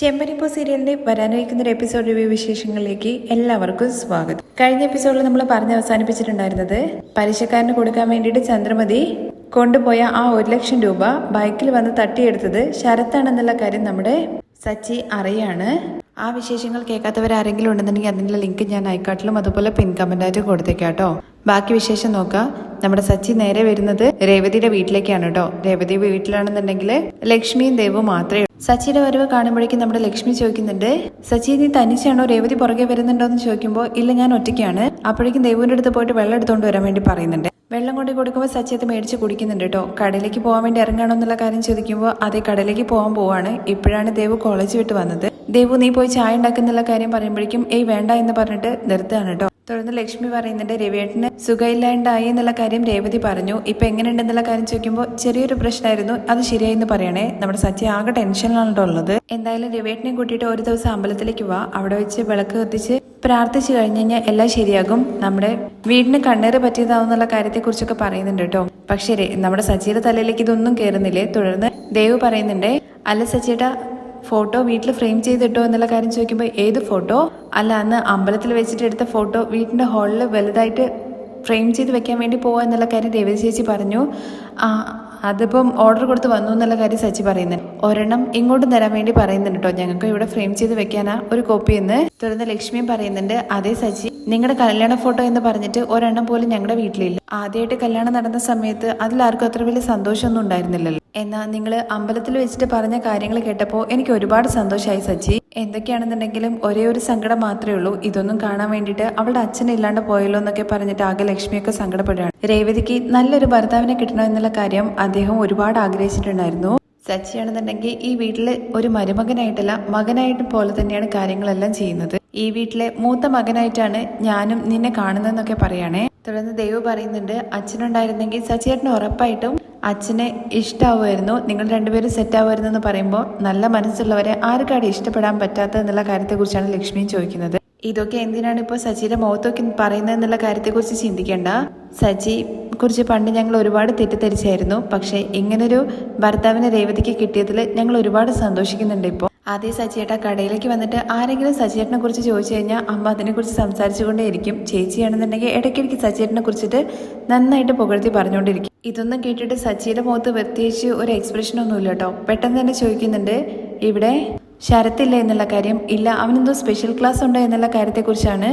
ചെമ്പനിപ്പോ സീരിയലിന്റെ വരാനിരിക്കുന്ന ഒരു എപ്പിസോഡ് റിവ്യൂ വിശേഷങ്ങളിലേക്ക് എല്ലാവർക്കും സ്വാഗതം. കഴിഞ്ഞ എപ്പിസോഡിൽ നമ്മൾ പറഞ്ഞ് അവസാനിപ്പിച്ചിട്ടുണ്ടായിരുന്നത് പലിശക്കാരന് കൊടുക്കാൻ വേണ്ടിയിട്ട് ചന്ദ്രമതി കൊണ്ടുപോയ ആ ഒരു ലക്ഷം രൂപ ബൈക്കിൽ വന്ന് തട്ടിയെടുത്തത് ശരത്താണെന്നുള്ള കാര്യം നമ്മുടെ സച്ചി അറിയാണ്. ആ വിശേഷങ്ങൾ കേൾക്കാത്തവർ ആരെങ്കിലും ഉണ്ടെന്നുണ്ടെങ്കിൽ അതിന്റെ ലിങ്ക് ഞാൻ ഐക്കാട്ടിലും അതുപോലെ പിൻ കമന്റായിട്ട് കൊടുത്തേക്കാം കേട്ടോ. ബാക്കി വിശേഷം നോക്കാം. നമ്മുടെ സച്ചി നേരെ വരുന്നത് രേവതിയുടെ വീട്ടിലേക്കാണ് കേട്ടോ. രേവതി വീട്ടിലാണെന്നുണ്ടെങ്കിൽ ലക്ഷ്മിയും ദേവും മാത്രമേ. സച്ചിയുടെ വരവ് കാണുമ്പോഴേക്കും നമ്മുടെ ലക്ഷ്മി ചോദിക്കുന്നുണ്ട് സച്ചി നീ തനിച്ചാണോ രേവതി പുറകെ വരുന്നുണ്ടോ എന്ന് ചോദിക്കുമ്പോൾ ഇല്ല ഞാൻ ഒറ്റയ്ക്കാണ്. അപ്പോഴേക്കും ദേവുവിന്റെ അടുത്ത് പോയിട്ട് വെള്ളം എടുത്തുകൊണ്ട് വരാൻ വേണ്ടി പറയുന്നുണ്ട്. വെള്ളം കൊണ്ട് കൊടുക്കുമ്പോൾ സച്ചി അത് മേടിച്ച് കുടിക്കുന്നുണ്ട് കേട്ടോ. കടയിലേക്ക് പോകാൻ വേണ്ടി ഇറങ്ങാണോ എന്നുള്ള കാര്യം ചോദിക്കുമ്പോൾ അതേ കടയിലേക്ക് പോകാൻ പോവാണ്. ഇപ്പോഴാണ് ദേവ് കോളേജ് വിട്ട് വന്നത്. ദേവു നീ പോയി ചായ ഉണ്ടാക്കുന്നുള്ള കാര്യം പറയുമ്പോഴേക്കും ഏയ് വേണ്ട എന്ന് പറഞ്ഞിട്ട് നിർത്തുകയാണ് കേട്ടോ. തുടർന്ന് ലക്ഷ്മി പറയുന്നുണ്ട് രവിയേട്ടന് സുഖമില്ലാണ്ടായി എന്നുള്ള കാര്യം രേവതി പറഞ്ഞു. ഇപ്പം എങ്ങനെയുണ്ടെന്നുള്ള കാര്യം ചോദിക്കുമ്പോൾ ചെറിയൊരു പ്രശ്നമായിരുന്നു അത് ശരിയായി എന്ന് പറയണേ. നമ്മുടെ സത്യ ആകെ ടെൻഷനിലാണ് ഉള്ളത്. എന്തായാലും രവിയേട്ടനെ കൂട്ടിയിട്ട് ഒരു ദിവസം അമ്പലത്തിലേക്ക് വാ. അവിടെ വെച്ച് വിളക്ക് കത്തിച്ച് പ്രാർത്ഥിച്ചു കഴിഞ്ഞു കഴിഞ്ഞാൽ എല്ലാം ശരിയാകും. നമ്മുടെ വീടിന് കണ്ണേറ് പറ്റിയതാവുന്നുള്ള കാര്യത്തെക്കുറിച്ചൊക്കെ പറയുന്നുണ്ട് കേട്ടോ. പക്ഷേ നമ്മുടെ സച്ചിയുടെ തലയിലേക്ക് ഇതൊന്നും കയറുന്നില്ലേ തുടർന്ന് ദേവ് പറയുന്നുണ്ടേ അല്ല സച്ചിയേട്ടാ ഫോട്ടോ വീട്ടിൽ ഫ്രെയിം ചെയ്തിട്ടോ എന്നുള്ള കാര്യം ചോദിക്കുമ്പോൾ ഏത് ഫോട്ടോ? അല്ല അന്ന് അമ്പലത്തിൽ വെച്ചിട്ട് എടുത്ത ഫോട്ടോ വീട്ടിന്റെ ഹാളിൽ വലുതായിട്ട് ഫ്രെയിം ചെയ്ത് വെക്കാൻ വേണ്ടി പോവുക എന്നുള്ള കാര്യം ദേവതി ചേച്ചി പറഞ്ഞു. അതിപ്പം ഓർഡർ കൊടുത്ത് വന്നു എന്നുള്ള കാര്യം സച്ചി പറയുന്നുണ്ട്. ഒരെണ്ണം ഇങ്ങോട്ട് തരാൻ വേണ്ടി പറയുന്നുണ്ട് കേട്ടോ ഞങ്ങൾക്ക് ഇവിടെ ഫ്രെയിം ചെയ്ത് വെക്കാനാ ഒരു കോപ്പി എന്ന്. തുടർന്ന് ലക്ഷ്മിയും പറയുന്നുണ്ട് അതേ സച്ചി നിങ്ങളുടെ കല്യാണ ഫോട്ടോ എന്ന് പറഞ്ഞിട്ട് ഒരെണ്ണം പോലും ഞങ്ങളുടെ വീട്ടിലില്ല. ആദ്യമായിട്ട് കല്യാണം നടന്ന സമയത്ത് അതിലാർക്കും അത്ര വലിയ സന്തോഷമൊന്നും ഉണ്ടായിരുന്നില്ലല്ലോ. എന്നാൽ നിങ്ങൾ അമ്പലത്തിൽ വെച്ചിട്ട് പറഞ്ഞ കാര്യങ്ങൾ കേട്ടപ്പോൾ എനിക്ക് ഒരുപാട് സന്തോഷമായി സച്ചി. എന്തൊക്കെയാണെന്നുണ്ടെങ്കിലും ഒരേ ഒരു സങ്കടം മാത്രമേ ഉള്ളൂ. ഇതൊന്നും കാണാൻ വേണ്ടിയിട്ട് അവളുടെ അച്ഛനെ ഇല്ലാണ്ട് പോയല്ലോ എന്നൊക്കെ പറഞ്ഞിട്ട് ആകെ ലക്ഷ്മിയൊക്കെ സങ്കടപ്പെടുകയാണ്. രേവതിക്ക് നല്ലൊരു ഭർത്താവിനെ കിട്ടണം എന്നുള്ള കാര്യം അദ്ദേഹം ഒരുപാട് ആഗ്രഹിച്ചിട്ടുണ്ടായിരുന്നു. സച്ചിയാണെന്നുണ്ടെങ്കിൽ ഈ വീട്ടിലെ ഒരു മരുമകനായിട്ടല്ല മകനായിട്ട് പോലെ തന്നെയാണ് കാര്യങ്ങളെല്ലാം ചെയ്യുന്നത്. ഈ വീട്ടിലെ മൂത്ത മകനായിട്ടാണ് ഞാനും നിന്നെ കാണുന്നതെന്നൊക്കെ പറയണേ. തുടർന്ന് ദൈവം പറയുന്നുണ്ട് അച്ഛനുണ്ടായിരുന്നെങ്കിൽ സച്ചിയേട്ടന് ഉറപ്പായിട്ടും അച്ഛനെ ഇഷ്ടാവുമായിരുന്നു. നിങ്ങൾ രണ്ടുപേരും സെറ്റാവുമായിരുന്നു എന്ന് പറയുമ്പോൾ നല്ല മനസ്സുള്ളവരെ ആർക്കാണ് ഇഷ്ടപ്പെടാൻ പറ്റാത്തത് എന്നുള്ള കാര്യത്തെക്കുറിച്ചാണ് ലക്ഷ്മിയും ചോദിക്കുന്നത്. ഇതൊക്കെ എന്തിനാണ് ഇപ്പോൾ സച്ചിയുടെ മുഖത്തൊക്കെ പറയുന്നത് എന്നുള്ള കാര്യത്തെക്കുറിച്ച് ചിന്തിക്കേണ്ട. സച്ചി കുറിച്ച് പണ്ട് ഞങ്ങൾ ഒരുപാട് തെറ്റിദ്ധരിച്ചായിരുന്നു. പക്ഷേ ഇങ്ങനൊരു ഭർത്താവിനെ രേവതിക്ക് കിട്ടിയതിൽ ഞങ്ങൾ ഒരുപാട് സന്തോഷിക്കുന്നുണ്ട് ഇപ്പോൾ. ആദ്യം സച്ചിയേട്ട കടയിലേക്ക് വന്നിട്ട് ആരെങ്കിലും സച്ചിയേട്ടനെ കുറിച്ച് ചോദിച്ചു കഴിഞ്ഞാൽ അമ്മ അതിനെക്കുറിച്ച് സംസാരിച്ചുകൊണ്ടേയിരിക്കും. ചേച്ചിയാണെന്നുണ്ടെങ്കിൽ ഇടയ്ക്കിടയ്ക്ക് സച്ചിയേട്ടനെ കുറിച്ചിട്ട് നന്നായിട്ട് പുകഴ്ത്തി പറഞ്ഞുകൊണ്ടിരിക്കും. ഇതൊന്നും കേട്ടിട്ട് സച്ചിയുടെ മുഖത്ത് പ്രത്യേകിച്ച് ഒരു എക്സ്പ്രഷൻ ഒന്നുമില്ല കേട്ടോ പെട്ടെന്ന് തന്നെ ചോദിക്കുന്നുണ്ട് ഇവിടെ ശരത്തില്ല എന്നുള്ള കാര്യം? ഇല്ല അവനെന്തോ സ്പെഷ്യൽ ക്ലാസ് ഉണ്ടോ എന്നുള്ള കാര്യത്തെക്കുറിച്ചാണ്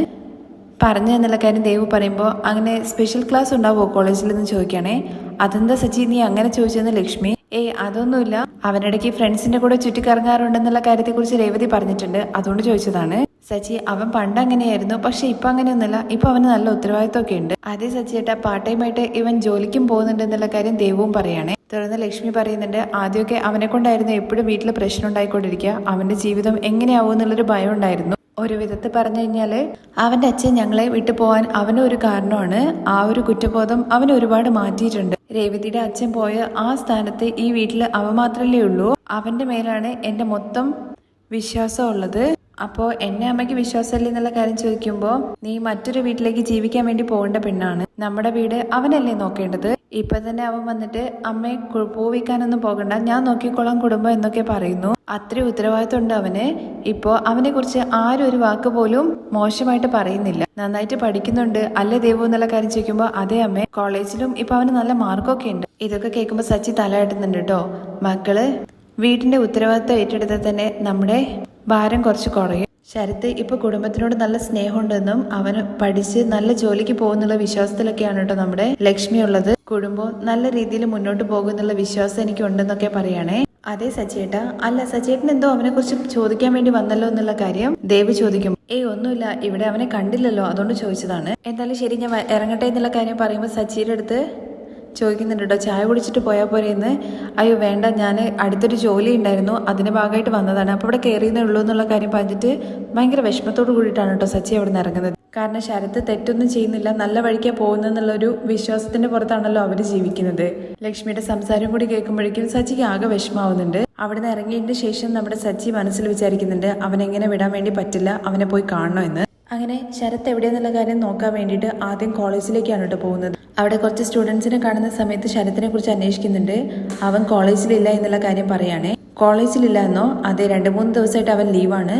പറഞ്ഞു എന്നുള്ള കാര്യം ദേവ് പറയുമ്പോൾ അങ്ങനെ സ്പെഷ്യൽ ക്ലാസ് ഉണ്ടാവുമോ കോളേജിൽ നിന്ന് അതെന്താ സച്ചി നീ അങ്ങനെ ചോദിച്ചെന്ന് ലക്ഷ്മി? ഏയ് അതൊന്നുമില്ല. അവനിടയ്ക്ക് ഫ്രണ്ട്സിന്റെ കൂടെ ചുറ്റിക്കറങ്ങാറുണ്ടെന്നുള്ള കാര്യത്തെക്കുറിച്ച് രേവതി പറഞ്ഞിട്ടുണ്ട്. അതുകൊണ്ട് ചോദിച്ചതാണ്. സച്ചി അവൻ പണ്ട് അങ്ങനെയായിരുന്നു പക്ഷെ ഇപ്പൊ അങ്ങനെയൊന്നുമല്ല. ഇപ്പൊ അവന് നല്ല ഉത്തരവാദിത്തമൊക്കെ ഉണ്ട്. അതേ സച്ചിയേട്ടാ പാർട്ട് ടൈം ആയിട്ട് ഇവൻ ജോലിക്കും പോകുന്നുണ്ട് എന്നുള്ള കാര്യം ദൈവവും പറയണേ. തുടർന്ന് ലക്ഷ്മി പറയുന്നുണ്ട് ആദ്യമൊക്കെ അവനെ കൊണ്ടായിരുന്നു എപ്പോഴും വീട്ടിൽ പ്രശ്നം ഉണ്ടായിക്കൊണ്ടിരിക്കുക അവന്റെ ജീവിതം എങ്ങനെയാവും എന്നുള്ളൊരു ഭയം ഉണ്ടായിരുന്നു. ഒരു വിധത്തിൽ പറഞ്ഞു കഴിഞ്ഞാൽ അവന്റെ അച്ഛൻ ഞങ്ങളെ വിട്ടു പോവാൻ അവനും ഒരു കാരണമാണ്. ആ ഒരു കുറ്റബോധം അവനെ ഒരുപാട് മാറ്റിയിട്ടുണ്ട്. രേവതിയുടെ അച്ഛൻ പോയ ആ സ്ഥാനത്ത് ഈ വീട്ടിൽ അവ മാത്രമല്ലേ ഉള്ളൂ. അവന്റെ മേലാണ് എന്റെ മൊത്തം വിശ്വാസം ഉള്ളത്. അപ്പോൾ എന്നെ അമ്മയ്ക്ക് വിശ്വാസമല്ലേ എന്നുള്ള കാര്യം ചോദിക്കുമ്പോൾ നീ മറ്റൊരു വീട്ടിലേക്ക് ജീവിക്കാൻ വേണ്ടി പോകേണ്ട പെണ്ണാണ്. നമ്മുടെ വീട് അവനല്ലേ നോക്കേണ്ടത്? ഇപ്പൊ തന്നെ അവൻ വന്നിട്ട് അമ്മയെ പോവിക്കാനൊന്നും പോകണ്ട. ഞാൻ നോക്കിക്കൊള്ളാം കുടുംബം എന്നൊക്കെ പറയുന്നു. അത്ര ഉത്തരവാദിത്വം ഉണ്ട് അവന്. ഇപ്പോ അവനെ കുറിച്ച് ആരും ഒരു വാക്ക് പോലും മോശമായിട്ട് പറയുന്നില്ല. നന്നായിട്ട് പഠിക്കുന്നുണ്ട്. അല്ലേ ദേവു എന്നുള്ള കാര്യം ചോദിക്കുമ്പോൾ അതേ അമ്മ കോളേജിലും ഇപ്പൊ അവന് നല്ല മാർക്കൊക്കെ ഉണ്ട്. ഇതൊക്കെ കേൾക്കുമ്പോൾ സച്ചി തലയാട്ടുന്നുണ്ട് കേട്ടോ. മക്കൾ വീടിന്റെ ഉത്തരവാദിത്വം ഏറ്റെടുത്താൽ തന്നെ നമ്മുടെ ഭാരം കുറച്ച് കുറയും. ശരത്ത് ഇപ്പൊ കുടുംബത്തിനോട് നല്ല സ്നേഹമുണ്ടെന്നും അവന് പഠിച്ച് നല്ല ജോലിക്ക് പോകുന്നുള്ള വിശ്വാസത്തിലൊക്കെയാണ് കേട്ടോ നമ്മുടെ ലക്ഷ്മി ഉള്ളത്. കുടുംബം നല്ല രീതിയിൽ മുന്നോട്ട് പോകുന്നുള്ള വിശ്വാസം എനിക്ക് ഉണ്ടെന്നൊക്കെ പറയണേ. അതെ സച്ചേട്ട. അല്ല സച്ചേട്ടൻ എന്തോ അവനെ കുറിച്ച് ചോദിക്കാൻ വേണ്ടി വന്നല്ലോ എന്നുള്ള കാര്യം ദേവ് ചോദിക്കും. ഏയ് ഒന്നുമില്ല. ഇവിടെ അവനെ കണ്ടില്ലല്ലോ. അതുകൊണ്ട് ചോദിച്ചതാണ്. എന്തായാലും ശരി ഞാൻ ഇറങ്ങട്ടെ എന്നുള്ള കാര്യം പറയുമ്പോൾ സച്ചിയുടെ അടുത്ത് ചോദിക്കുന്നുണ്ട് ചായ കുടിച്ചിട്ട് പോയാൽ പോരെ എന്ന് അയ്യോ വേണ്ട ഞാൻ അടുത്തൊരു ജോലി ഉണ്ടായിരുന്നു അതിന്റെ ഭാഗമായിട്ട് വന്നതാണ്. അപ്പോൾ ഇവിടെ കയറിയെന്നേ ഉള്ളൂ എന്നുള്ള കാര്യം പറഞ്ഞിട്ട് ഭയങ്കര വിഷമത്തോട് കൂടിയിട്ടാണ് കേട്ടോ സച്ചി അവിടെ നിന്ന് ഇറങ്ങുന്നത്. കാരണം ശരത്ത് തെറ്റൊന്നും ചെയ്യുന്നില്ല നല്ല വഴിക്കാണ് പോകുന്നതെന്നുള്ളൊരു വിശ്വാസത്തിന്റെ പുറത്താണല്ലോ അവർ ജീവിക്കുന്നത്. ലക്ഷ്മിയുടെ സംസാരം കൂടി കേൾക്കുമ്പോഴേക്കും സച്ചിക്ക് ആകെ വിഷമാവുന്നുണ്ട് അവിടെ നിന്ന് ഇറങ്ങിയതിന് ശേഷം നമ്മുടെ സച്ചി മനസ്സിൽ വിചാരിക്കുന്നുണ്ട് അവനെങ്ങനെ വിടാൻ വേണ്ടി പറ്റില്ല അവനെ പോയി കാണണമെന്ന് അങ്ങനെ ശരത്ത് എവിടെയെന്നുള്ള കാര്യം നോക്കാൻ വേണ്ടിയിട്ട് ആദ്യം കോളേജിലേക്കാണ് കേട്ടോ പോകുന്നത്. അവിടെ കുറച്ച് സ്റ്റുഡൻസിനെ കാണുന്ന സമയത്ത് ശരത്തിനെ കുറിച്ച് അന്വേഷിക്കുന്നുണ്ട്. അവൻ കോളേജിലില്ല എന്നുള്ള കാര്യം പറയുകയാണേ കോളേജിലില്ല എന്നോ? അതെ രണ്ട് മൂന്ന് ദിവസമായിട്ട് അവൻ ലീവാണ്.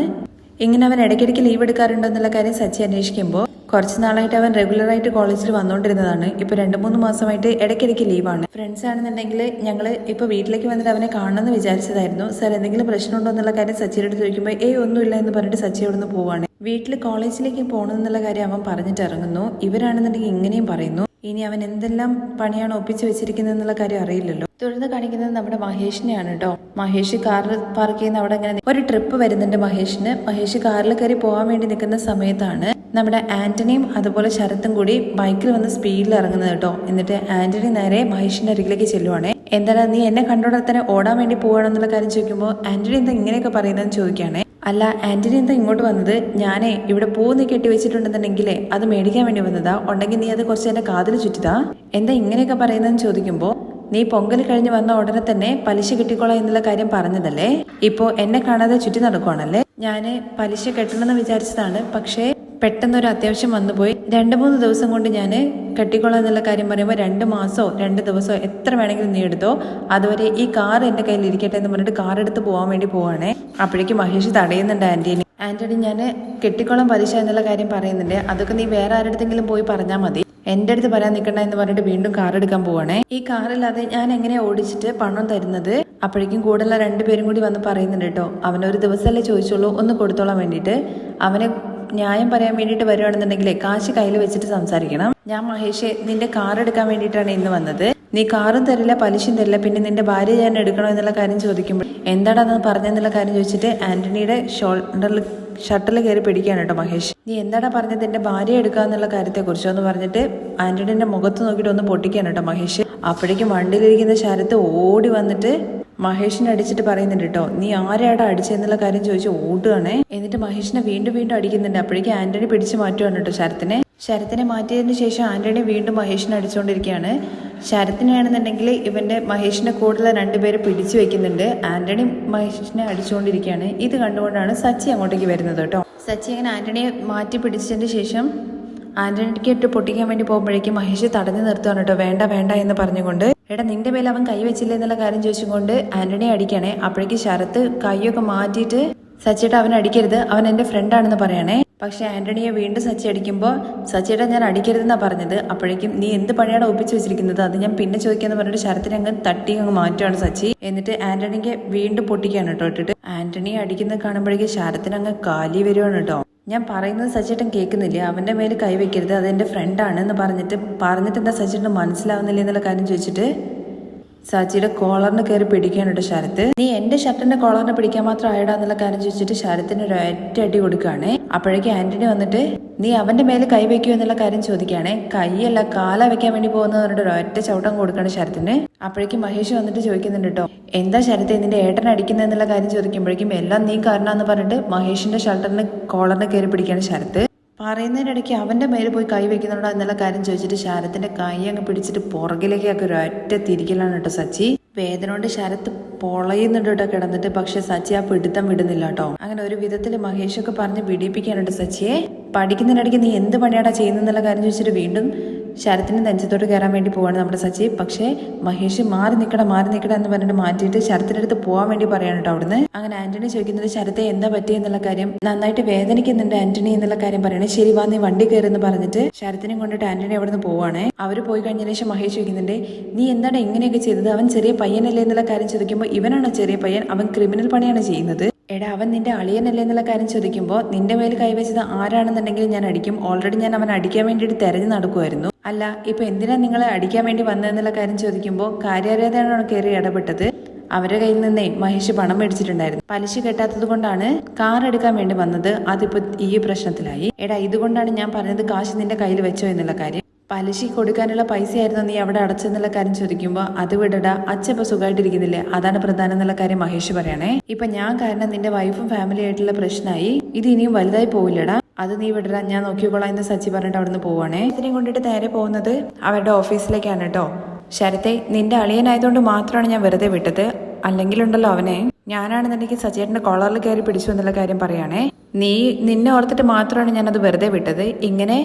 ഇങ്ങനെ അവൻ ഇടയ്ക്കിടയ്ക്ക് ലീവ് എടുക്കാറുണ്ടോ എന്നുള്ള കാര്യം സച്ചി അന്വേഷിക്കുമ്പോൾ കുറച്ച് നാളായിട്ട് അവൻ റെഗുലറായിട്ട് കോളേജിൽ വന്നുകൊണ്ടിരുന്നതാണ് ഇപ്പൊ രണ്ട് മൂന്ന് മാസമായിട്ട് ഇടയ്ക്കിടയ്ക്ക് ലീവാണ് ഫ്രണ്ട്സ് ആണെന്നുണ്ടെങ്കിൽ ഞങ്ങൾ ഇപ്പൊ വീട്ടിലേക്ക് വന്നിട്ട് അവനെ കാണണമെന്ന് വിചാരിച്ചതായിരുന്നു. സാർ എന്തെങ്കിലും പ്രശ്നമുണ്ടോ? എന്നുള്ള കാര്യം സച്ചിയുടെ ചോദിക്കുമ്പോൾ ഏയ് ഒന്നുമില്ല എന്ന് പറഞ്ഞിട്ട് സച്ചി അവിടെ നിന്ന് പോവാണ് വീട്ടിൽ കോളേജിലേക്ക് പോകണമെന്നുള്ള കാര്യം അവൻ പറഞ്ഞിട്ട് ഇറങ്ങുന്നു ഇവരാണെന്നുണ്ടെങ്കിൽ ഇങ്ങനെയും പറയുന്നു. ഇനി അവൻ എന്തെല്ലാം പണിയാണ് ഒപ്പിച്ച് വെച്ചിരിക്കുന്നത് എന്നുള്ള കാര്യം അറിയില്ലല്ലോ. തുടർന്ന് കാണിക്കുന്നത് നമ്മുടെ മഹേഷിനെയാണ് കേട്ടോ മഹേഷ് കാറിൽ പാർക്ക് ചെയ്യുന്ന അവിടെ ഇങ്ങനെ ഒരു ട്രിപ്പ് വരുന്നുണ്ട് മഹേഷിന്. മഹേഷ് കാറിൽ കയറി പോകാൻ വേണ്ടി നിൽക്കുന്ന സമയത്താണ് നമ്മുടെ ആന്റണിയും അതുപോലെ ശരത്തും കൂടി ബൈക്കിൽ വന്ന് സ്പീഡിൽ ഇറങ്ങുന്നത് കേട്ടോ. എന്നിട്ട് ആന്റണി നേരെ മഹേഷിന്റെ അരികിലേക്ക് ചെല്ലുവാണേ. എന്താണ് നീ എന്നെ കണ്ടോടെ തന്നെ ഓടാൻ വേണ്ടി പോവുകയാണെന്നുള്ള കാര്യം ചോദിക്കുമ്പോൾ ആന്റണി എന്താ ഇങ്ങനെയൊക്കെ പറയുന്നതെന്ന് ചോദിക്കുകയാണേ. അല്ല ആന്റണി എന്താ ഇങ്ങോട്ട് വന്നത്? ഞാനേ ഇവിടെ പൂന്ന് കെട്ടി വെച്ചിട്ടുണ്ടെന്നുണ്ടെങ്കിലേ അത് മേടിക്കാൻ വേണ്ടി വന്നതാ. ഉണ്ടെങ്കിൽ നീ അത് കുറച്ച് എന്റെ കാതിൽ ചുറ്റിതാ എന്താ ഇങ്ങനെയൊക്കെ പറയുന്നതെന്ന് ചോദിക്കുമ്പോൾ നീ പൊങ്കൽ കഴിഞ്ഞ് വന്ന ഉടനെ തന്നെ പലിശ കിട്ടിക്കോളാം എന്നുള്ള കാര്യം പറഞ്ഞതല്ലേ? ഇപ്പോൾ എന്നെ കാണാതെ ചുറ്റി നടക്കുവാണല്ലേ? ഞാൻ പലിശ കെട്ടണമെന്ന് വിചാരിച്ചതാണ്. പക്ഷേ പെട്ടെന്ന് ഒരു അത്യാവശ്യം വന്നുപോയി. രണ്ട് മൂന്ന് ദിവസം കൊണ്ട് ഞാൻ കെട്ടിക്കൊള്ളാം എന്നുള്ള കാര്യം പറയുമ്പോൾ രണ്ട് മാസമോ രണ്ട് ദിവസമോ എത്ര വേണമെങ്കിലും നീ എടുത്തോ അതുവരെ ഈ കാർ എന്റെ കയ്യിൽ ഇരിക്കട്ടെ എന്ന് പറഞ്ഞിട്ട് കാർ എടുത്ത് പോകാൻ വേണ്ടി പോവാണേ. അപ്പോഴേക്കും മഹേഷ് തടയുന്നുണ്ട് ആന്റീനെ. ആന്റണി ഞാൻ കെട്ടിക്കോളം പലിശ എന്നുള്ള കാര്യം പറയുന്നുണ്ട്. അതൊക്കെ നീ വേറെ ആരുടെങ്കിലും പോയി പറഞ്ഞാൽ മതി. എന്റെ അടുത്ത് പറയാൻ നിൽക്കണ്ട എന്ന് പറഞ്ഞിട്ട് വീണ്ടും കാർ എടുക്കാൻ പോവാണേ. ഈ കാറില്ലാതെ ഞാൻ എങ്ങനെ ഓടിച്ചിട്ട് പണം തരുന്നത്? അപ്പോഴേക്കും കൂടുതലുള്ള രണ്ടുപേരും കൂടി വന്ന് പറയുന്നുണ്ട് കേട്ടോ. അവനൊരു ദിവസമല്ലേ ചോദിച്ചോളൂ ഒന്ന് കൊടുത്തോളാൻ വേണ്ടിയിട്ട്. അവനെ ന്യായം പറയാൻ വേണ്ടിയിട്ട് വരുവാണെന്നുണ്ടെങ്കിൽ കാശ് കയ്യിൽ വെച്ചിട്ട് സംസാരിക്കണം. ഞാൻ മഹേഷ് നിന്റെ കാർ എടുക്കാൻ വേണ്ടിയിട്ടാണ് ഇന്ന് വന്നത്. നീ കാറും തരില്ല പലിശയും തരില്ല പിന്നെ നിന്റെ ഭാര്യ ഞാൻ എടുക്കണോ എന്നുള്ള കാര്യം ചോദിക്കുമ്പോൾ എന്താടാന്ന് പറഞ്ഞെന്നുള്ള കാര്യം ചോദിച്ചിട്ട് ആന്റണിയുടെ ഷോൾഡറിൽ ഷട്ടിൽ കയറി പിടിക്കുകയാണ് കേട്ടോ മഹേഷ്. നീ എന്താടാ പറഞ്ഞത്? എന്റെ ഭാര്യ എടുക്കുക എന്നുള്ള കാര്യത്തെ കുറിച്ചോ എന്ന് പറഞ്ഞിട്ട് ആന്റണിന്റെ മുഖത്ത് നോക്കിയിട്ട് ഒന്ന് പൊട്ടിക്കുകയാണ് കേട്ടോ മഹേഷ്. അപ്പോഴേക്കും വണ്ടിയിലിരിക്കുന്ന ശരത്ത് ഓടി വന്നിട്ട് മഹേഷിനെ അടിച്ചിട്ട് പറയുന്നുണ്ട് കേട്ടോ നീ ആരെയാടാ അടിച്ചെന്നുള്ള കാര്യം ചോദിച്ച് ഓടുകയാണേ. എന്നിട്ട് മഹേഷിനെ വീണ്ടും വീണ്ടും അടിക്കുന്നുണ്ട്. അപ്പോഴേക്കും ആന്റണി പിടിച്ച് മാറ്റുവാണ് കേട്ടോ ശരത്തിനെ. ശരത്തിനെ മാറ്റിയതിന് ശേഷം ആന്റണി വീണ്ടും മഹേഷിനെ അടിച്ചുകൊണ്ടിരിക്കുകയാണ് ശരത്തിനാണെന്നുണ്ടെങ്കിൽ ഇവന്റെ മഹേഷിനെ കൂടുതൽ രണ്ടുപേരെ പിടിച്ചു വെക്കുന്നുണ്ട്. ആന്റണി മഹേഷിനെ അടിച്ചുകൊണ്ടിരിക്കുകയാണ് ഇത് കണ്ടുകൊണ്ടാണ് സച്ചി അങ്ങോട്ടേക്ക് വരുന്നത് കേട്ടോ സച്ചി അങ്ങനെ ആന്റണിയെ മാറ്റി പിടിച്ചതിന് ശേഷം ആന്റണിക്ക് ഇട്ട് പൊട്ടിക്കാൻ വേണ്ടി പോകുമ്പോഴേക്കും മഹേഷ് തടഞ്ഞു നിർത്തുകയാണ് കേട്ടോ വേണ്ട വേണ്ട എന്ന് പറഞ്ഞുകൊണ്ട് എടാ നിന്റെ മേലെ അവൻ കൈ വെച്ചില്ല എന്നുള്ള കാര്യം ചോദിച്ചുകൊണ്ട് ആന്റണിയെ അടിക്കണേ. അപ്പോഴേക്ക് ശരത്ത് കൈയൊക്കെ മാറ്റിയിട്ട് സച്ചിയുടെ അവൻ അടിക്കരുത്. അവൻ എന്റെ ഫ്രണ്ടാണെന്ന് പറയണേ. പക്ഷെ ആന്റണിയെ വീണ്ടും സച്ചി അടിക്കുമ്പോൾ സച്ചിയുടെ ഞാൻ അടിക്കരുതെന്നാണ് പറഞ്ഞത്. അപ്പോഴേക്കും നീ എന്ത് പണിയാണ് ഒപ്പിച്ചു വെച്ചിരിക്കുന്നത്? അത് ഞാൻ പിന്നെ ചോദിക്കാന്ന് പറഞ്ഞിട്ട് ശരത്തിനെ അങ്ങ് തട്ടി അങ്ങ് മാറ്റുകയാണ് സച്ചി. എന്നിട്ട് ആന്റണിക്ക് വീണ്ടും പൊട്ടിക്കാണ് കേട്ടോ ഇട്ടിട്ട്. ആന്റണിയെ അടിക്കുന്നത് കാണുമ്പോഴേക്കും ശരത്തിന് അങ്ങ് കാലി വരുവാണ് കേട്ടോ. ഞാൻ പറയുന്നത് സച്ചേട്ടൻ കേൾക്കുന്നില്ല? അവന്റെ മേൽ കൈവയ്ക്കരുത് അതെന്റെ ഫ്രണ്ടാണ് എന്ന് പറഞ്ഞിട്ട് പറഞ്ഞിട്ട് എന്താ സച്ചേട്ടന് മനസ്സിലാവുന്നില്ല എന്നുള്ള കാര്യം ചോദിച്ചിട്ട് സച്ചിയുടെ കോളറിന് കയറി പിടിക്കാനുണ്ട് ശരത്ത് നീ എന്റെ ഷർട്ടിന്റെ കോളറിനെ പിടിക്കാൻ മാത്രം ആയിടാ എന്നുള്ള കാര്യം ചോദിച്ചിട്ട് ശരത്തിന് ഒരു ഒറ്റ അടി കൊടുക്കുകയാണ്. അപ്പോഴേക്കും ആന്റണി വന്നിട്ട് നീ അവന്റെ മേലെ കൈ വെക്കൂ എന്നുള്ള കാര്യം ചോദിക്കുകയാണേ. കൈയല്ല കാല വെക്കാൻ വേണ്ടി പോകുന്നത് പറഞ്ഞിട്ട് ഒരു ഒറ്റ ചവിട്ടം കൊടുക്കണം ശരത്തിന്. അപ്പോഴേക്കും മഹേഷ് വന്നിട്ട് ചോദിക്കുന്നുണ്ട് കേട്ടോ എന്താ ശരത്ത് നിന്റെ ഏട്ടൻ അടിക്കുന്നത് എന്നുള്ള കാര്യം ചോദിക്കുമ്പോഴേക്കും എല്ലാം നീ കാരണമെന്ന് പറഞ്ഞിട്ട് മഹേഷിന്റെ ഷർട്ടറിന് കോളറിന് കയറി പിടിക്കുകയാണ് ശരത്ത്. പറയുന്നതിനിടയ്ക്ക് അവന്റെ മേലെ പോയി കൈ വെക്കുന്നുണ്ടോ എന്നുള്ള കാര്യം ചോദിച്ചിട്ട് ശാരത്തിന്റെ കൈ അങ്ങ് പിടിച്ചിട്ട് പുറകിലേക്കൊക്കെ ഒരു ഒറ്റ തിരിക്കലാണ് കേട്ടോ സച്ചി. വേദന കൊണ്ട് ശരത്ത് പൊളയുന്നുണ്ട് കേട്ടോ കിടന്നിട്ട്. പക്ഷെ സച്ചി ആ പിടുത്തം വിടുന്നില്ല കേട്ടോ. അങ്ങനെ ഒരു വിധത്തിൽ മഹേഷൊക്കെ പറഞ്ഞ് പിടിപ്പിക്കാനുണ്ട് സച്ചിയെ. പഠിക്കുന്നതിനിടയ്ക്ക് നീ എന്ത് പണിയാടാ ചെയ്യുന്നെന്നുള്ള കാര്യം ചോദിച്ചിട്ട് വീണ്ടും ശരത്തിന് നെഞ്ചത്തോട്ട് കയറാൻ വേണ്ടി പോവാണ് നമ്മുടെ സച്ചി. പക്ഷേ മഹേഷ് മാറി നിൽക്കട മാറി നിൽക്കട എന്ന് പറഞ്ഞിട്ട് മാറ്റിയിട്ട് ശരത്തിന്റെ അടുത്ത് പോകാൻ വേണ്ടി പറയാണ് കേട്ടോ അവിടുന്ന്. അങ്ങനെ ആന്റണി ചോദിക്കുന്നത് ശരത്തെ എന്താ പറ്റി? എന്നുള്ള കാര്യം നന്നായിട്ട് വേദനിക്കുന്നുണ്ട് ആന്റണി എന്നുള്ള കാര്യം പറയണേ. ശരി വാ നീ വണ്ടി കയറുന്നു പറഞ്ഞിട്ട് ശരത്തിനെ കൊണ്ടിട്ട് ആന്റണി അവിടുന്ന് പോവാണേ. അവർ പോയി കഴിഞ്ഞതിന് ശേഷം മഹേഷ് ചോദിക്കുന്നുണ്ട് നീ എന്താണ് ഇങ്ങനെയൊക്കെ ചെയ്തത്? അവൻ ചെറിയ പയ്യനല്ലേ എന്നുള്ള കാര്യം ചോദിക്കുമ്പോൾ ഇവനാണ് ചെറിയ പയ്യൻ? അവൻ ക്രിമിനൽ പണിയാണ് ചെയ്യുന്നത്. എടാ അവൻ നിന്റെ അളിയനല്ലേ എന്നുള്ള കാര്യം ചോദിക്കുമ്പോൾ നിന്റെ മേൽ കൈവച്ചത് ആരാണെന്നുണ്ടെങ്കിൽ ഞാൻ അടിക്കും. ഓൾറെഡി ഞാൻ അവൻ അടിക്കാൻ വേണ്ടിയിട്ട് തെരഞ്ഞു നടക്കുമായിരുന്നു അല്ല ഇപ്പൊ എന്തിനാ നിങ്ങളെ അടിക്കാൻ വേണ്ടി വന്നതെന്നുള്ള കാര്യം ചോദിക്കുമ്പോൾ കാര്യാലയതാണ് കയറി ഇടപെട്ടത്? അവരുടെ കയ്യിൽ നിന്നേ മഹേഷ് പണം മേടിച്ചിട്ടുണ്ടായിരുന്നു. പലിശ കെട്ടാത്തത് കൊണ്ടാണ് കാർ എടുക്കാൻ വേണ്ടി വന്നത്. അതിപ്പോ ഈ പ്രശ്നത്തിലായി. എടാ ഇതുകൊണ്ടാണ് ഞാൻ പറഞ്ഞത് കാശ് നിന്റെ കയ്യിൽ വെച്ചോ എന്നുള്ള കാര്യം. പലിശ കൊടുക്കാനുള്ള പൈസയായിരുന്നു നീ അവിടെ അടച്ചെന്നുള്ള കാര്യം ചോദിക്കുമ്പോൾ അത് വിടടാ അച്ഛ ഇപ്പൊ സുഖമായിട്ടിരിക്കുന്നില്ലേ അതാണ് പ്രധാനം എന്നുള്ള കാര്യം മഹേഷ് പറയണേ. ഇപ്പൊ ഞാൻ കാരണം നിന്റെ വൈഫും ഫാമിലി ആയിട്ടുള്ള പ്രശ്നമായി ഇത് ഇനിയും വലുതായി പോവില്ലടാ. അത് നീ വിടടാ. ഞാൻ നോക്കിക്കോളാം എന്ന് സച്ചി പറഞ്ഞിട്ട് അവിടുന്ന് പോവാണേ. ഇതിനെ കൊണ്ടിട്ട് നേരെ പോകുന്നത് അവരുടെ ഓഫീസിലേക്കാണ് കേട്ടോ. ശരത്തെ നിന്റെ അളിയനായതുകൊണ്ട് മാത്രമാണ് ഞാൻ വെറുതെ വിട്ടത്. അല്ലെങ്കിലുണ്ടല്ലോ അവനെ. ഞാനാണെന്നുണ്ടെങ്കിൽ സച്ചേട്ടന്റെ കോളറിൽ കയറി പിടിച്ചു എന്നുള്ള കാര്യം പറയാണേ. നീ നിന്നെ ഓർത്തിട്ട് മാത്രമാണ് ഞാനത് വെറുതെ വിട്ടത്. ഇങ്ങനെ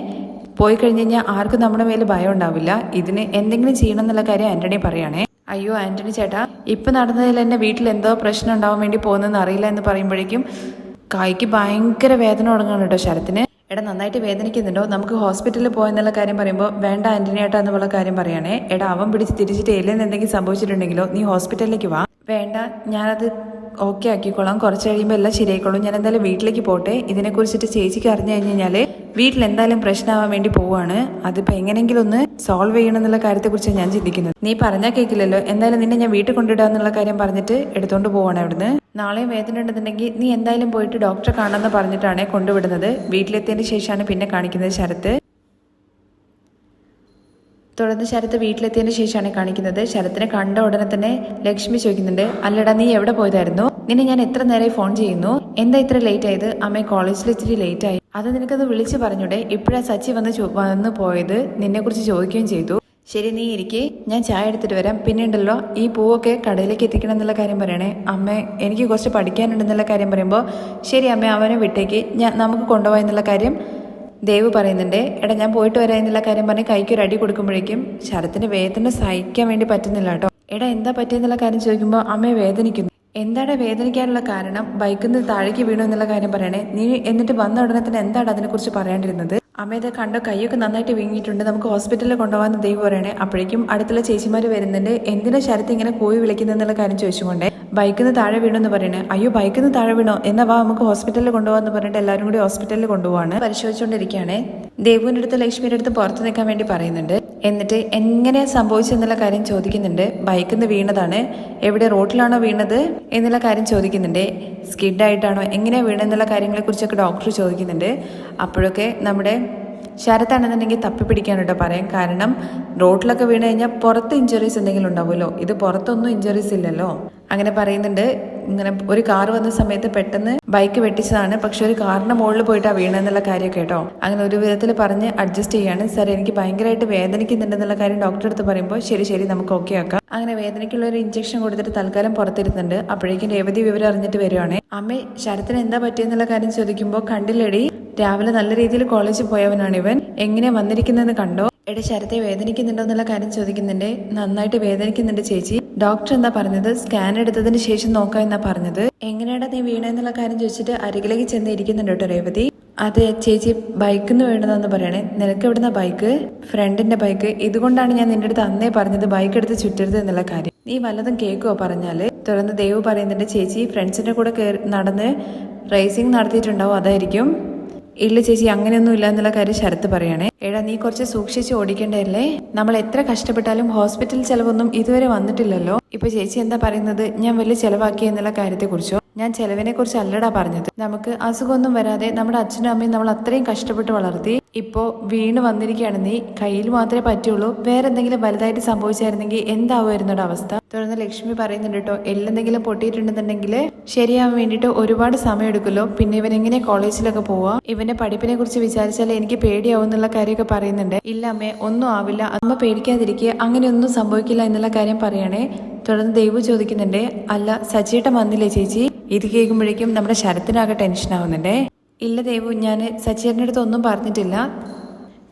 പോയി കഴിഞ്ഞ് കഴിഞ്ഞാൽ ആർക്കും നമ്മുടെ മേലെ ഭയം ഉണ്ടാവില്ല. ഇതിന് എന്തെങ്കിലും ചെയ്യണം എന്നുള്ള കാര്യം ആന്റണി പറയുകയാണെ അയ്യോ ആന്റണി ചേട്ടാ ഇപ്പൊ നടന്നതിൽ എന്നെ വീട്ടിൽ എന്തോ പ്രശ്നം ഉണ്ടാവാൻ വേണ്ടി പോകുന്നതെന്ന് അറിയില്ല എന്ന് പറയുമ്പോഴേക്കും കായ്ക്ക് ഭയങ്കര വേദന തുടങ്ങുകയാണ് കേട്ടോ ശരത്തിന്. എടാ നന്നായിട്ട് വേദനിക്കുന്നുണ്ടോ? നമുക്ക് ഹോസ്പിറ്റലിൽ പോയെന്നുള്ള കാര്യം പറയുമ്പോൾ വേണ്ട ആന്റണി ഏട്ടാ എന്നുള്ള കാര്യം പറയണേ. എടാ അവൻ പിടിച്ച് തിരിച്ചിട്ട് എല്ലെന്ന് എന്തെങ്കിലും സംഭവിച്ചിട്ടുണ്ടെങ്കിലോ? നീ ഹോസ്പിറ്റലിലേക്ക് വാ. വേണ്ട ഞാനത് ഓക്കെ ആക്കിക്കോളാം. കുറച്ച് കഴിയുമ്പോൾ എല്ലാം ശരിയായിക്കോളും. ഞാൻ എന്തായാലും വീട്ടിലേക്ക് പോട്ടെ. ഇതിനെക്കുറിച്ചിട്ട് ചേച്ചിക്ക് അറിഞ്ഞു കഴിഞ്ഞ് കഴിഞ്ഞാൽ വീട്ടിൽ എന്തായാലും പ്രശ്നമാവാൻ വേണ്ടി പോവാണ്. അതിപ്പോൾ എങ്ങനെയെങ്കിലും ഒന്ന് സോൾവ് ചെയ്യണം എന്നുള്ള കാര്യത്തെക്കുറിച്ച് ഞാൻ ചിന്തിക്കുന്നത്. നീ പറഞ്ഞാൽ കേൾക്കില്ലല്ലോ എന്തായാലും നിന്നെ ഞാൻ വീട്ടിൽ കൊണ്ടിടുക എന്നുള്ള കാര്യം പറഞ്ഞിട്ട് എടുത്തോണ്ട് പോവാണ് അവിടുന്ന്. നാളെയും വേദന ഉണ്ടെന്നുണ്ടെങ്കിൽ നീ എന്തായാലും പോയിട്ട് ഡോക്ടറെ കാണാന്ന് പറഞ്ഞിട്ടാണ് കൊണ്ടുവിടുന്നത്. വീട്ടിലെത്തിയതിന് ശേഷമാണ് പിന്നെ കാണിക്കുന്നത് ശരത്ത്. തുടർന്ന് ശരത്ത് വീട്ടിലെത്തിയതിന് ശേഷമാണ് കാണിക്കുന്നത്. ശരത്തിനെ കണ്ട ഉടനെ തന്നെ ലക്ഷ്മി ചോദിക്കുന്നുണ്ട് അല്ലടാ നീ എവിടെ പോയതായിരുന്നു? നിന്നെ ഞാൻ എത്ര നേരമായി ഫോൺ ചെയ്യുന്നു? എന്താ ഇത്ര ലേറ്റ് ആയത്? അമ്മ കോളേജിൽ ഇത്തിരി ലേറ്റ് ആയി. അത് നിനക്കത് വിളിച്ച് പറഞ്ഞൂടെ. ഇപ്പോഴാ സച്ചി വന്ന് വന്ന് പോയത്. നിന്നെ കുറിച്ച് ചോദിക്കുകയും ചെയ്തു. ശരി നീ ഇരിക്കെ. ഞാൻ ചായ എടുത്തിട്ട് വരാം. പിന്നെ ഉണ്ടല്ലോ ഈ പൂവൊക്കെ കടയിലേക്ക് എത്തിക്കണം എന്നുള്ള കാര്യം പറയണേ. അമ്മ എനിക്ക് കുറച്ച് പഠിക്കാനുണ്ടെന്നുള്ള കാര്യം പറയുമ്പോൾ ശരി അമ്മ അവനെ വിട്ടേക്ക്. ഞാൻ നമുക്ക് കൊണ്ടുപോകാം എന്നുള്ള കാര്യം ദേവ് പറയുന്നുണ്ട്. എടാ ഞാൻ പോയിട്ട് വരാം എന്നുള്ള കാര്യം പറഞ്ഞ് കൈക്ക് ഒരു അടി കൊടുക്കുമ്പോഴേക്കും ശരത്തിന് വേദന സഹിക്കാൻ വേണ്ടി പറ്റുന്നില്ല കേട്ടോ. എടാ എന്താ പറ്റിയെന്നുള്ള കാര്യം ചോദിക്കുമ്പോൾ അമ്മയെ വേദനിക്കുന്നു. എന്താടാ വേദനിക്കാനുള്ള കാരണം? ബൈക്കിൽ നിന്ന് താഴേക്ക് വീണു എന്നുള്ള കാര്യം പറയണേ. നീ എന്നിട്ട് വന്ന ഉടനെ തന്നെ എന്താണ് അതിനെക്കുറിച്ച് പറയാണ്ടിരുന്നത്? അമ്മ കണ്ട കൈയൊക്കെ നന്നായിട്ട് വീങ്ങിയിട്ടുണ്ട്. നമുക്ക് ഹോസ്പിറ്റലിൽ കൊണ്ടുപോകാൻ ദൈവം പറയണേ. അപ്പോഴേക്കും അടുത്തുള്ള ചേച്ചിമാർ വരുന്നുണ്ട്. എന്തിനാ ശരത്ത് ഇങ്ങനെ പോയി വിളിക്കുന്നത് എന്നുള്ള കാര്യം ചോദിച്ചുകൊണ്ടേ. ബൈക്കിൽ നിന്ന് താഴെ വീണെന്ന് പറയണേ. അയ്യോ ബൈക്കിൽ നിന്ന് താഴെ വീണോ? എന്നാ വാ നമുക്ക് ഹോസ്പിറ്റലിൽ കൊണ്ടുപോകാന്ന് പറഞ്ഞിട്ട് എല്ലാവരും കൂടി ഹോസ്പിറ്റലിൽ കൊണ്ടുപോവാണ്. പരിശോധിച്ചുകൊണ്ടിരിക്കുകയാണ്. ദേവുവിന്റെ അടുത്ത് ലക്ഷ്മിയുടെ അടുത്ത് പുറത്ത് നിൽക്കാൻ വേണ്ടി പറയുന്നുണ്ട്. എന്നിട്ട് എങ്ങനെ സംഭവിച്ചെന്നുള്ള കാര്യം ചോദിക്കുന്നുണ്ട്. ബൈക്കിൽ നിന്ന് വീണതാണ്. എവിടെ റോട്ടിലാണോ വീണത് എന്നുള്ള കാര്യം ചോദിക്കുന്നുണ്ട്. സ്കിഡായിട്ടാണോ എങ്ങനെയാണ് വീണെന്നുള്ള കാര്യങ്ങളെക്കുറിച്ചൊക്കെ ഡോക്ടർ ചോദിക്കുന്നുണ്ട്. അപ്പോഴൊക്കെ നമ്മുടെ ശരത്താണെന്നുണ്ടെങ്കിൽ തപ്പിപ്പിടിക്കാൻ കേട്ടോ പറയാം. കാരണം റോഡിലൊക്കെ വീണ് കഴിഞ്ഞാൽ പുറത്ത് ഇഞ്ചുറീസ് എന്തെങ്കിലും ഉണ്ടാവുമല്ലോ. ഇത് പുറത്തൊന്നും ഇഞ്ചുറീസ് ഇല്ലല്ലോ. അങ്ങനെ പറയുന്നുണ്ട്. ഇങ്ങനെ ഒരു കാർ വന്ന സമയത്ത് പെട്ടെന്ന് ബൈക്ക് വെട്ടിച്ചതാണ്. പക്ഷെ ഒരു കാറിന്റെ മുകളിൽ പോയിട്ടാ വീണെന്നുള്ള കാര്യം കേട്ടോ. അങ്ങനെ ഒരു വിധത്തിൽ പറഞ്ഞ് അഡ്ജസ്റ്റ് ചെയ്യാണ്. സാർ എനിക്ക് ഭയങ്കരമായിട്ട് വേദനിക്കുന്നുണ്ടെന്നുള്ള കാര്യം ഡോക്ടറെ അടുത്ത് പറയുമ്പോൾ ശരി ശരി നമുക്ക് ഓക്കെ ആക്കാം. അങ്ങനെ വേദനയ്ക്കുള്ള ഒരു ഇഞ്ചക്ഷൻ കൊടുത്തിട്ട് തൽക്കാലം പുറത്തിരുന്നുണ്ട്. അപ്പോഴേക്കും രേവതി വിവരം അറിഞ്ഞിട്ട് വരുവാണേ. അമ്മ ശരത്തിന് എന്താ പറ്റിയെന്നുള്ള കാര്യം ചോദിക്കുമ്പോൾ കണ്ടില്ലടി. രാവിലെ നല്ല രീതിയിൽ കോളേജിൽ പോയവനാണ് ഇവൻ. എങ്ങനെ വന്നിരിക്കുന്നതെന്ന് കണ്ടോ? എടെ ശരത്തെ വേദനിക്കുന്നുണ്ടോ എന്നുള്ള കാര്യം ചോദിക്കുന്നുണ്ട്. നന്നായിട്ട് വേദനിക്കുന്നുണ്ട് ചേച്ചി. ഡോക്ടർ എന്താ പറഞ്ഞത്? സ്കാൻ എടുത്തതിന് ശേഷം നോക്കാം എന്നാ പറഞ്ഞത്. എങ്ങനെയാടാ നീ വീണെന്നുള്ള കാര്യം ചോദിച്ചിട്ട് അരികിലേക്ക് ചെന്ന് ഇരിക്കുന്നുണ്ട് കേട്ടോ രേവതി. അതെ ചേച്ചി ബൈക്കിൽ നിന്ന് വീണതെന്ന് പറയണേ. നിനക്ക് എവിടുന്ന ബൈക്ക്? ഫ്രണ്ടിന്റെ ബൈക്ക്. ഇതുകൊണ്ടാണ് ഞാൻ നിന്റെ അടുത്ത് അന്നേ പറഞ്ഞത് ബൈക്ക് എടുത്ത് ചുറ്റരുത് എന്നുള്ള കാര്യം. നീ വല്ലതും കേൾക്കുവോ പറഞ്ഞാൽ? തുടർന്ന് ദേവ് പറയുന്നുണ്ട് ചേച്ചി ഫ്രണ്ട്സിന്റെ കൂടെ നടന്ന് റേസിംഗ് നടത്തിയിട്ടുണ്ടാവും? അതായിരിക്കും. ഇല്ല ചേച്ചി അങ്ങനെയൊന്നും ഇല്ല എന്നുള്ള കാര്യം ശരത്ത് പറയണേ. എടാ നീ കുറച്ച് സൂക്ഷിച്ച് ഓടിക്കേണ്ടതല്ലേ? നമ്മൾ എത്ര കഷ്ടപ്പെട്ടാലും ഹോസ്പിറ്റൽ ചെലവൊന്നും ഇതുവരെ വന്നിട്ടില്ലല്ലോ. ഇപ്പൊ ചേച്ചി എന്താ പറയുന്നത്? ഞാൻ വലിയ ചെലവാക്കി എന്നുള്ള കാര്യത്തെക്കുറിച്ചോ? ഞാൻ ചെലവിനെ കുറിച്ച് അല്ലടാ പറഞ്ഞത്. നമുക്ക് അസുഖമൊന്നും വരാതെ നമ്മുടെ അച്ഛനും അമ്മയും നമ്മൾ അത്രയും കഷ്ടപ്പെട്ട് വളർത്തി. ഇപ്പോ വീണ് വന്നിരിക്കുകയാണ് നീ. കയ്യിൽ മാത്രമേ പറ്റുള്ളൂ. വേറെ എന്തെങ്കിലും വലുതായിട്ട് സംഭവിച്ചായിരുന്നെങ്കിൽ എന്താവുമായിരുന്നോടെ അവസ്ഥ? തുടർന്ന് ലക്ഷ്മി പറയുന്നുണ്ട് കേട്ടോ എല്ലെന്തെങ്കിലും പൊട്ടിയിട്ടുണ്ടെന്നുണ്ടെങ്കിൽ ശരിയാവാൻ വേണ്ടിയിട്ട് ഒരുപാട് സമയം എടുക്കുമല്ലോ പിന്നെ ഇവൻ എങ്ങനെ കോളേജിലൊക്കെ പോവാ? ഇവന്റെ പഠിപ്പിനെ കുറിച്ച് വിചാരിച്ചാൽ എനിക്ക് പേടിയാവും എന്നുള്ള കാര്യമൊക്കെ പറയുന്നുണ്ട്. ഇല്ല അമ്മേ ഒന്നും ആവില്ല. അമ്മ പേടിക്കാതിരിക്കുക അങ്ങനെയൊന്നും സംഭവിക്കില്ല എന്നുള്ള കാര്യം പറയണേ. തുടർന്ന് ദൈവ ചോദിക്കുന്നുണ്ട് അല്ല സച്ചിയേട്ടൻ വന്നില്ലേ ചേച്ചി? ഇത് കേൾക്കുമ്പോഴേക്കും നമ്മുടെ ശരത്തിനാകെ ടെൻഷൻ ആവുന്നുണ്ടേ. ഇല്ല ദൈവ ഞാൻ സച്ചിയേട്ടന്റെ അടുത്ത് ഒന്നും പറഞ്ഞിട്ടില്ല.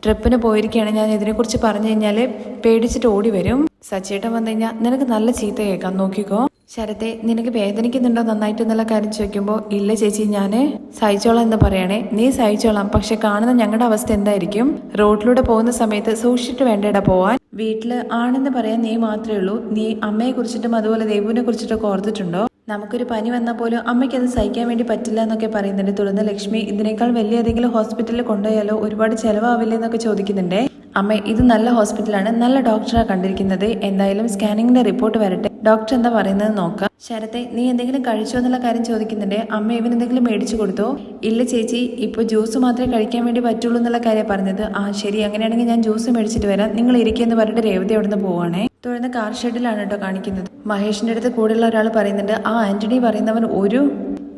ട്രിപ്പിന് പോയിരിക്കുകയാണ്. ഞാൻ ഇതിനെക്കുറിച്ച് പറഞ്ഞു കഴിഞ്ഞാൽ പേടിച്ചിട്ട് ഓടി വരും. സച്ചേട്ടൻ വന്നു കഴിഞ്ഞാൽ നിനക്ക് നല്ല ചീത്ത കേൾക്കാം. നോക്കിക്കോ. ശരത്തെ നിനക്ക് വേദനിക്കുന്നുണ്ടോ നന്നായിട്ട് എന്നുള്ള കാര്യം ചോദിക്കുമ്പോൾ ഇല്ല ചേച്ചി ഞാൻ സഹിച്ചോളാം എന്ന് പറയണേ. നീ സഹിച്ചോളാം. പക്ഷെ കാണുന്ന ഞങ്ങളുടെ അവസ്ഥ എന്തായിരിക്കും? റോഡിലൂടെ പോകുന്ന സമയത്ത് സൂക്ഷിച്ചിട്ട് വേണ്ടേടാ പോവാൻ. വീട്ടിൽ ആണെന്ന് പറയാൻ നീ മാത്രമേ ഉള്ളൂ. നീ അമ്മയെ കുറിച്ചിട്ടും അതുപോലെ ദേവുവിനെ കുറിച്ചിട്ടൊക്കെ ഓർത്തിട്ടുണ്ടോ? നമുക്കൊരു പനി വന്നാൽ പോലും അമ്മയ്ക്ക് അത് സഹിക്കാൻ വേണ്ടി പറ്റില്ല എന്നൊക്കെ പറയുന്നുണ്ട്. തുടർന്ന് ലക്ഷ്മി ഇതിനേക്കാൾ വലിയ ഏതെങ്കിലും ഹോസ്പിറ്റലിൽ കൊണ്ടുപോയാലോ? ഒരുപാട് ചെലവാവില്ലേ? എന്നൊക്കെ ചോദിക്കുന്നുണ്ടേ. അമ്മ ഇത് നല്ല ഹോസ്പിറ്റലാണ്. നല്ല ഡോക്ടറാണ് കണ്ടിരിക്കുന്നത്. എന്തായാലും സ്കാനിങ്ങിന്റെ റിപ്പോർട്ട് വരട്ടെ. ഡോക്ടർ എന്താ പറയുന്നത് നോക്കാം. ശരത്തെ നീ എന്തെങ്കിലും കഴിച്ചോ എന്നുള്ള കാര്യം ചോദിക്കുന്നുണ്ട്. അമ്മ ഇവൻ എന്തെങ്കിലും മേടിച്ചു കൊടുത്തോ? ഇല്ല ചേച്ചി. ഇപ്പോൾ ജ്യൂസ് മാത്രമേ കഴിക്കാൻ വേണ്ടി പറ്റുള്ളൂ എന്നുള്ള കാര്യം പറഞ്ഞത്. ആ ശരി. അങ്ങനെയാണെങ്കിൽ ഞാൻ ജ്യൂസ് മേടിച്ചിട്ട് വരാം. നിങ്ങൾ ഇരിക്കുമെന്ന് പറഞ്ഞിട്ട് രേവതി അവിടെ നിന്ന് പോവാണേ. തുടർന്ന് കാർ ഷെഡിലാണ് കേട്ടോ കാണിക്കുന്നത്. മഹേഷിന്റെ അടുത്ത് കൂടെയുള്ള ഒരാൾ പറയുന്നുണ്ട് ആ ആന്റണി പറയുന്നവൻ ഒരു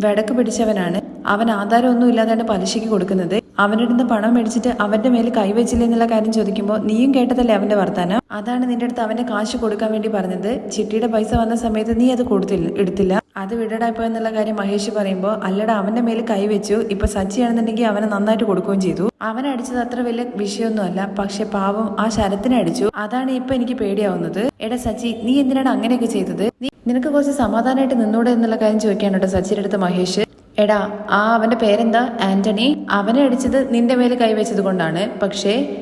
വെടക്ക് പിടിച്ചവനാണ്. അവൻ ആധാരമൊന്നും ഇല്ലാതെയാണ് പലിശയ്ക്ക് കൊടുക്കുന്നത്. അവന്റെ പണം മേടിച്ചിട്ട് അവന്റെ മേൽ കൈവച്ചില്ല എന്നുള്ള കാര്യം ചോദിക്കുമ്പോൾ നീയും കേട്ടതല്ലേ അവന്റെ വർത്താനം? അതാണ് നിന്റെ അടുത്ത് അവന്റെ കാശ് കൊടുക്കാൻ വേണ്ടി പറഞ്ഞത്. ചിട്ടിയുടെ പൈസ വന്ന സമയത്ത് നീ അത് കൊടുത്തില്ല എടുത്തില്ല. അത് വിടടായിപ്പോ എന്നുള്ള കാര്യം മഹേഷ് പറയുമ്പോൾ അല്ലടാ അവന്റെ മേൽ കൈവച്ചു ഇപ്പൊ സച്ചിയാണെന്നുണ്ടെങ്കിൽ അവനെ നന്നായിട്ട് കൊടുക്കുകയും ചെയ്തു. അവൻ അടിച്ചത് അത്ര വലിയ വിഷയമൊന്നുമല്ല. പക്ഷെ പാവം ആ ശരത്തിനെ അടിച്ചു. അതാണ് ഇപ്പൊ എനിക്ക് പേടിയാവുന്നത്. എടാ സച്ചി നീ എന്തിനാണ് അങ്ങനെയൊക്കെ ചെയ്തത്? നിനക്ക് കുറച്ച് സമാധാനമായിട്ട് നിന്നൂടെ എന്നുള്ള കാര്യം ചോദിക്കാണ് സച്ചിയുടെ അടുത്ത് മഹേഷ്. എടാ ആ അവന്റെ പേരെന്താ? ആന്റണി? അവനെ അടിച്ചത് നിന്റെ മേൽ കൈവച്ചത് കൊണ്ടാണ്. പക്ഷേ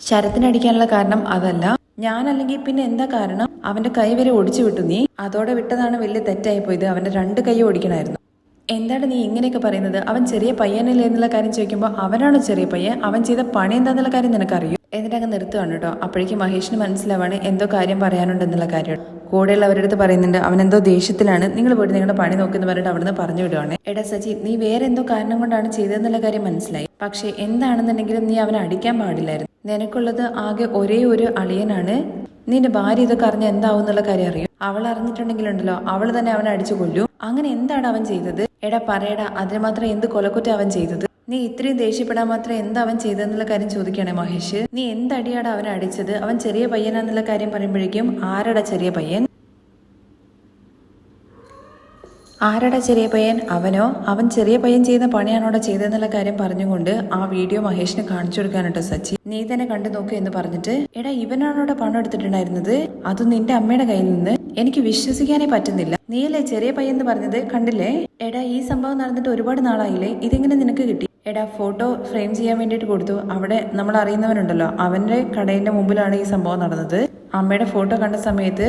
ശരത്തിനെ അടിക്കാനുള്ള കാരണം അതല്ല. ഞാനല്ലെങ്കിൽ പിന്നെ എന്താ കാരണം? അവന്റെ കൈ വരെ ഒടിച്ചു വിട്ടു നീ. അതോടെ വിട്ടതാണ് വലിയ തെറ്റായി പോയത്. അവന്റെ രണ്ട് കൈ ഓടിക്കണമായിരുന്നു. എന്താണ് നീ ഇങ്ങനെയൊക്കെ പറയുന്നത്? അവൻ ചെറിയ പയ്യനല്ലേ എന്നുള്ള കാര്യം ചോദിക്കുമ്പോൾ അവനാണ് ചെറിയ പയ്യൻ? അവൻ ചെയ്ത പണി എന്താന്നുള്ള കാര്യം നിനക്കറിയോ? എന്നിട്ട് അങ്ങ് നിർത്തുകയാണ് കേട്ടോ. അപ്പോഴേക്കും മഹേഷിന് മനസ്സിലാവാണ് എന്തോ കാര്യം പറയാനുണ്ടെന്നുള്ള കാര്യം. കൂടെയുള്ളവരുടെ അടുത്ത് പറയുന്നുണ്ട് അവൻ എന്തോ ദേഷ്യത്തിലാണ്. നിങ്ങൾ പോയിട്ട് നിങ്ങളുടെ പണി നോക്കുന്നു പറഞ്ഞിട്ട് അവിടുന്ന് പറഞ്ഞു വിടുവാണ് എടാ സജി നീ വേറെ എന്തോ കാരണം കൊണ്ടാണ് ചെയ്തതെന്നുള്ള കാര്യം മനസ്സിലായി. പക്ഷെ എന്താണെന്നുണ്ടെങ്കിലും നീ അവനെ അടിക്കാൻ പാടില്ലായിരുന്നു. നിനക്കുള്ളത് ആകെ ഒരേ ഒരു അളിയനാണ്. നിന്റെ ഭാര്യ ഇതൊക്കെ അറിഞ്ഞ എന്താവും എന്നുള്ള കാര്യം അറിയും. അവൾ അറിഞ്ഞിട്ടുണ്ടെങ്കിലുണ്ടല്ലോ അവൾ തന്നെ അവനെ അടിച്ചു കൊല്ലും. അങ്ങനെ എന്താണ് അവൻ ചെയ്തത്? എടാ പറയടാ അതിന് മാത്രം എന്ത് കൊലക്കുറ്റ അവൻ ചെയ്തത്? നീ ഇത്രയും ദേഷ്യപ്പെടാൻ മാത്രം എന്താ അവൻ ചെയ്തെന്നുള്ള കാര്യം ചോദിക്കുകയാണെ മഹേഷ്. നീ എന്തടിയാടാ അവനെ അടിച്ചത്? അവൻ ചെറിയ പയ്യനാന്നുള്ള കാര്യം പറയുമ്പോഴേക്കും ആരടാ ചെറിയ പയ്യൻ? ആരടാ ചെറിയ പയ്യൻ? അവനോ? അവൻ ചെറിയ പയ്യൻ ചെയ്യുന്ന പണിയാണോടെ ചെയ്തതെന്നുള്ള കാര്യം പറഞ്ഞുകൊണ്ട് ആ വീഡിയോ മഹേഷിന് കാണിച്ചു കൊടുക്കാനോട്ടോ സച്ചി. നീ തന്നെ കണ്ടു നോക്ക് എന്ന് പറഞ്ഞിട്ട് എടാ ഇവനാണോടെ പണം എടുത്തിട്ടുണ്ടായിരുന്നത്? അത് നിന്റെ അമ്മയുടെ കയ്യിൽ നിന്ന്? എനിക്ക് വിശ്വസിക്കാനേ പറ്റുന്നില്ല. നീയല്ലേ ചെറിയ പയ്യൻ എന്ന് പറഞ്ഞത്? കണ്ടില്ലേ? എടാ ഈ സംഭവം നടന്നിട്ട് ഒരുപാട് നാളായില്ലേ? ഇതെങ്ങനെ നിനക്ക് കിട്ടി? എടാ ഫോട്ടോ ഫ്രെയിം ചെയ്യാൻ വേണ്ടിയിട്ട് കൊടുത്തു. അവിടെ നമ്മൾ അറിയുന്നവനുണ്ടല്ലോ. അവന്റെ കടയിന്റെ മുമ്പിലാണ് ഈ സംഭവം നടന്നത്. അമ്മയുടെ ഫോട്ടോ കണ്ട സമയത്ത്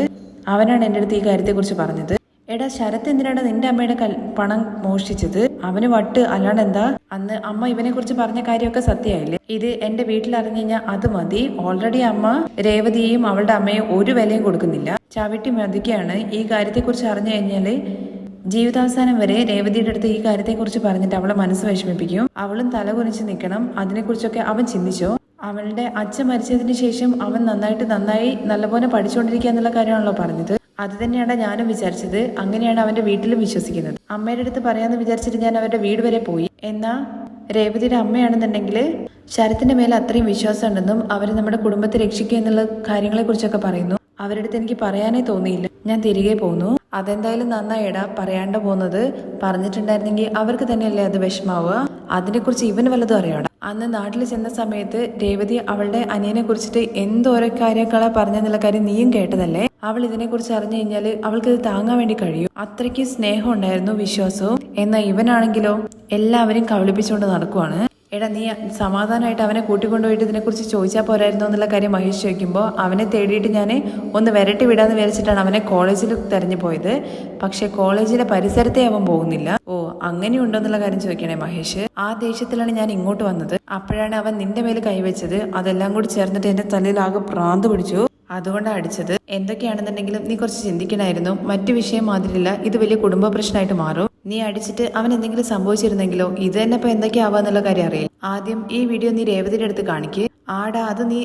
അവനാണ് എന്റെ അടുത്ത് ഈ കാര്യത്തെക്കുറിച്ച് പറഞ്ഞത്. എടാ ശരത്ത് എന്തിനാണ് നിന്റെ അമ്മയുടെ പണം മോഷ്ടിച്ചത്? അവന് വട്ട് അല്ലാണ്ട് എന്താ അന്ന് അമ്മ ഇവനെ കുറിച്ച് പറഞ്ഞ കാര്യമൊക്കെ സത്യമായില്ലേ? ഇത് എന്റെ വീട്ടിൽ അറിഞ്ഞു കഴിഞ്ഞാൽ അത് മതി. ഓൾറെഡി അമ്മ രേവതിയെയും അവളുടെ അമ്മയും ഒരു വിലയും കൊടുക്കുന്നില്ല. ചവിട്ടി മതിക്കാണ് ഈ കാര്യത്തെക്കുറിച്ച് അറിഞ്ഞു കഴിഞ്ഞാൽ ജീവിതാവസാനം വരെ രേവതിയുടെ അടുത്ത് ഈ കാര്യത്തെക്കുറിച്ച് പറഞ്ഞിട്ട് അവളെ മനസ്സ് വിഷമിപ്പിക്കും. അവളും തല കുനിച്ച് നിൽക്കണം അതിനെക്കുറിച്ചൊക്കെ അവൻ ചിന്തിച്ചോ? അവളുടെ അച്ഛൻ മരിച്ചതിന് ശേഷം അവൻ നന്നായിട്ട് നന്നായി നല്ലപോലെ പഠിച്ചുകൊണ്ടിരിക്കുക എന്നുള്ള കാര്യമാണല്ലോ പറഞ്ഞത്. അത് തന്നെയാണ് ഞാനും വിചാരിച്ചത്. അങ്ങനെയാണ് അവന്റെ വീട്ടിലും വിശ്വസിക്കുന്നത്. അമ്മയുടെ അടുത്ത് പറയാന്ന് വിചാരിച്ചിട്ട് ഞാൻ അവരുടെ വീട് വരെ പോയി. എന്നാ രേവതിയുടെ അമ്മയാണെന്നുണ്ടെങ്കിൽ ശരത്തിന്റെ മേലെ അത്രയും വിശ്വാസം ഉണ്ടെന്നും അവർ നമ്മുടെ കുടുംബത്തെ രക്ഷിക്കുക എന്നുള്ള കാര്യങ്ങളെക്കുറിച്ചൊക്കെ പറയുന്നു. അവരുടെ അടുത്ത് എനിക്ക് പറയാനേ തോന്നിയില്ല. ഞാൻ തിരികെ പോന്നു. അതെന്തായാലും നന്നായിടാ പറയാണ്ട പോകുന്നത് പറഞ്ഞിട്ടുണ്ടായിരുന്നെങ്കിൽ അവർക്ക് തന്നെയല്ലേ അത് വിഷമാവുക. അതിനെക്കുറിച്ച് ഇവന് വല്ലതും അറിയാടാ. അന്ന് നാട്ടിൽ ചെന്ന സമയത്ത് രേവതി അവളുടെ അനിയനെ കുറിച്ചിട്ട് എന്തോരോ കാര്യങ്ങളാ പറഞ്ഞെന്നുള്ള കാര്യം നീയും കേട്ടതല്ലേ? അവൾ ഇതിനെക്കുറിച്ച് അറിഞ്ഞു കഴിഞ്ഞാൽ അവൾക്ക് ഇത് താങ്ങാൻ വേണ്ടി കഴിയും. അത്രയ്ക്ക് സ്നേഹം ഉണ്ടായിരുന്നു വിശ്വാസവും. എന്നാൽ ഇവനാണെങ്കിലോ എല്ലാവരും കബളിപ്പിച്ചുകൊണ്ട് നടക്കുവാണ്. എടാ നീ സമാധാനമായിട്ട് അവനെ കൂട്ടിക്കൊണ്ടുപോയിട്ട് ഇതിനെക്കുറിച്ച് ചോദിച്ചാൽ പോരായിരുന്നോ എന്നുള്ള കാര്യം മഹേഷ് ചോദിക്കുമ്പോൾ അവനെ തേടിയിട്ട് ഞാൻ ഒന്ന് വരട്ടി വിടാമെന്ന് വിചാരിച്ചിട്ടാണ് അവനെ കോളേജിൽ തെരഞ്ഞു പോയത്. പക്ഷേ കോളേജിലെ പരിസരത്തെ അവൻ പോകുന്നില്ല. ഓ അങ്ങനെയുണ്ടോ എന്നുള്ള കാര്യം ചോദിക്കണേ മഹേഷ്. ആ ദേഷ്യത്തിലാണ് ഞാൻ ഇങ്ങോട്ട് വന്നത്. അപ്പോഴാണ് അവൻ നിന്റെ മേൽ കൈവച്ചത് അതെല്ലാം കൂടി ചേർന്നിട്ട് എന്റെ തലയിൽ ആകെ പ്രാന്ത് പിടിച്ചു. അതുകൊണ്ടാണ് അടിച്ചത്. എന്തൊക്കെയാണെന്നുണ്ടെങ്കിലും നീ കുറച്ച് ചിന്തിക്കണമായിരുന്നു മറ്റു വിഷയം മാതിരില്ല ഇത് വലിയ കുടുംബ പ്രശ്നമായിട്ട് മാറും. നീ അടിച്ചിട്ട് അവൻ എന്തെങ്കിലും സംഭവിച്ചിരുന്നെങ്കിലോ? ഇത് തന്നെ ഇപ്പൊ എന്തൊക്കെയാവാന്നുള്ള കാര്യം അറിയില്ല. ആദ്യം ഈ വീഡിയോ നീ രേവതിയുടെ അടുത്ത് കാണിക്ക്. ആടാ അത് നീ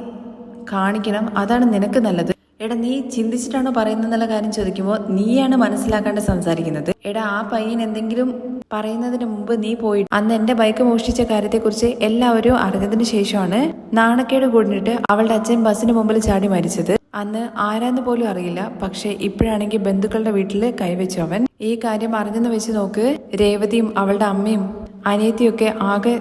കാണിക്കണം. അതാണ് നിനക്ക് നല്ലത്. എടാ നീ ചിന്തിച്ചിട്ടാണോ പറയുന്നെന്നുള്ള കാര്യം ചോദിക്കുമ്പോൾ നീയാണ് മനസ്സിലാക്കാണ്ട് സംസാരിക്കുന്നത്. എടാ ആ പയ്യൻ എന്തെങ്കിലും പറയുന്നതിന് മുമ്പ് നീ പോയി. അന്ന് എന്റെ ബൈക്ക് മോഷ്ടിച്ച കാര്യത്തെക്കുറിച്ച് എല്ലാവരും അറിഞ്ഞതിന് ശേഷമാണ് നാണക്കേട് കൂടിയിട്ട് അവളുടെ അച്ഛൻ ബസ്സിന് മുമ്പിൽ ചാടി മരിച്ചത്. അന്ന് ആരാന്ന് പോലും അറിയില്ല. പക്ഷെ ഇപ്പോഴാണെങ്കിൽ ബന്ധുക്കളുടെ വീട്ടിൽ കൈവച്ചു അവൻ. ഈ കാര്യം അറിഞ്ഞെന്ന് വെച്ച് നോക്ക്. രേവതിയും അവളുടെ അമ്മയും അനിയത്തിയൊക്കെ ആകെ